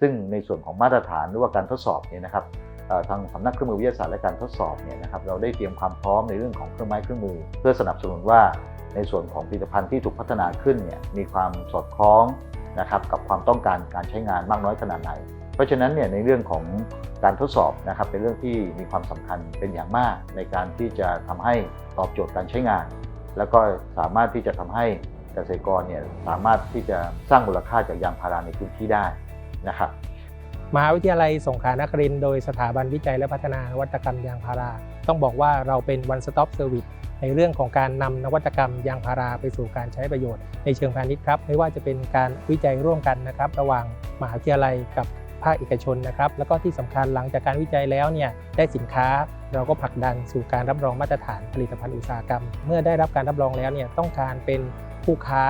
ซึ่งในส่วนของมาตรฐานหรือว่าการทดสอบเนี่ยนะครับทางสำนักเครื่องมือวิทยาศาสตร์และการทดสอบเนี่ยนะครับเราได้เตรียมความพร้อมในเรื่องของเครื่องไม้เครื่องมือ เพื่อสนับสนุนว่าในส่วนของผลิตภัณฑ์ที่ถูกพัฒนาขึ้นเนี่ยมีความสอดคล้องนะครับกับความต้องการการใช้งานมากน้อยขนาดไหน เพราะฉะนั้นเนี่ยในเรื่องของการทดสอบนะครับเป็นเรื่องที่มีความสำคัญเป็นอย่างมาก ในการที่จะทำให้ตอบโจทย์การใช้งาน แล้วก็สามารถที่จะทำให้เกษตรกรเนี่ยสามารถที่จะสร้างมูลค่าจากยางพาราในพื้นที่ได้ นะครับมหาวิทยาลัยสงขลานครินทร์โดยสถาบันวิจัยและพัฒนานวัตกรรมยางพารา ต้องบอกว่าเราเป็น one stop service ในเรื่องของการนำนวัตกรรมยางพาราไปสู่การใช้ประโยชน์ในเชิงพาณิชย์ครับ ไม่ว่าจะเป็นการวิจัยร่วมกันนะครับ ระหว่างมหาวิทยาลัยกับภาคเอกชนนะครับ แล้วก็ที่สำคัญหลังจากการวิจัยแล้วเนี่ยได้สินค้าเราก็ผลักดันสู่การรับรองมาตรฐานผลิตภัณฑ์อุตสาหกรรม เมื่อได้รับการรับรองแล้วเนี่ยต้องการเป็นผู้ค้า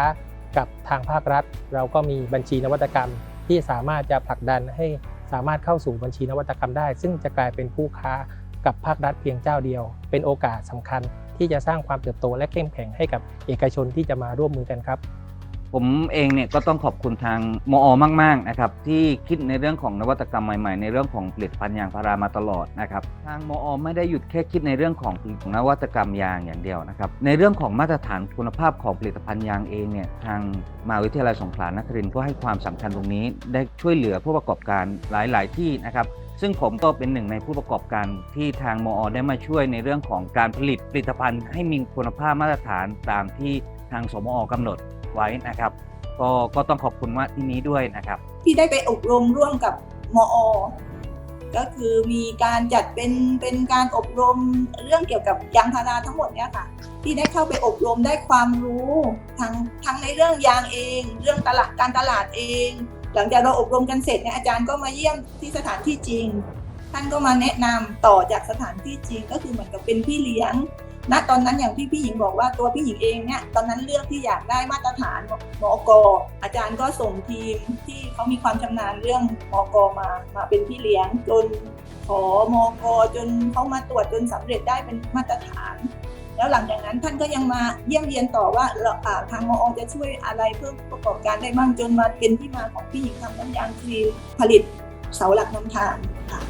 กับทางภาครัฐ เราก็มีบัญชีนวัตกรรม ที่สามารถจะผลักดันให้สามารถเข้าสู่บัญชีนวัตกรรมได้ ซึ่งจะกลายเป็นผู้ค้ากับภาครัฐเพียงเจ้าเดียว เป็นโอกาสสำคัญที่จะสร้างความเติบโตและเข้มแข็งให้กับเอกชนที่จะมาร่วมมือกันครับ ผมเองเนี่ยก็ต้องขอบคุณทางมอมาก ๆ นะครับ ที่คิดในเรื่องของนวัตกรรมใหม่ๆ ในเรื่องของผลิตภัณฑ์ยางพารามาตลอดนะครับทางมอไม่ได้หยุดแค่คิดในเรื่องของนวัตกรรมยางอย่างเดียวนะครับในเรื่องของมาตรฐานคุณภาพของผลิตภัณฑ์ยางเองเนี่ยทางมหาวิทยาลัยสงขลานครินทร์ก็ให้ความสำคัญตรงนี้ ได้ช่วยเหลือผู้ประกอบการหลาย ๆ ที่นะครับซึ่งผมก็เป็นหนึ่งในผู้ประกอบการที่ทางมอ ได้มาช่วยในเรื่องของการผลิตผลิตภัณฑ์ให้มีคุณภาพมาตรฐานตามที่ทางสมอกำหนด ไว้นะครับ ก็ก็ต้องขอบคุณว่าที่นี้ด้วยนะครับ ที่ได้ไปอบรมร่วมกับมอ ก็คือมีการจัดเป็นเป็นการอบรมเรื่องเกี่ยวกับยางพาราทั้งหมดเนี่ยค่ะ ที่ได้เข้าไปอบรมได้ความรู้ทั้งทั้งในเรื่องยางเอง เรื่องตลาดการตลาดเอง หลังจากเราอบรมกันเสร็จเนี่ยอาจารย์ก็มาเยี่ยมที่สถานที่จริง ท่านก็มาแนะนำต่อจากสถานที่จริง ก็คือเหมือนกับเป็นพี่เลี้ยง ณตอนนั้นอย่างที่พี่หญิงบอกว่าตัวพี่หญิงเองเนี่ยตอนนั้นเลือกที่อยากได้มาตรฐานมอกอาจารย์ก็ส่งทีมที่เขามีความชำนาญเรื่องมอกมามาเป็นพี่เลี้ยงจนขอมอกจนเขามาตรวจจนสำเร็จได้เป็นมาตรฐาน แล้วหลังจากนั้นท่านก็ยังมาเยี่ยมเยียนต่อว่าเราทางมอจะช่วยอะไรเพื่อประกอบการได้บ้างจนมาเป็นที่มาของพี่หญิงทำน้ำยางครีมผลิตเสาหลักน้ำทานค่ะ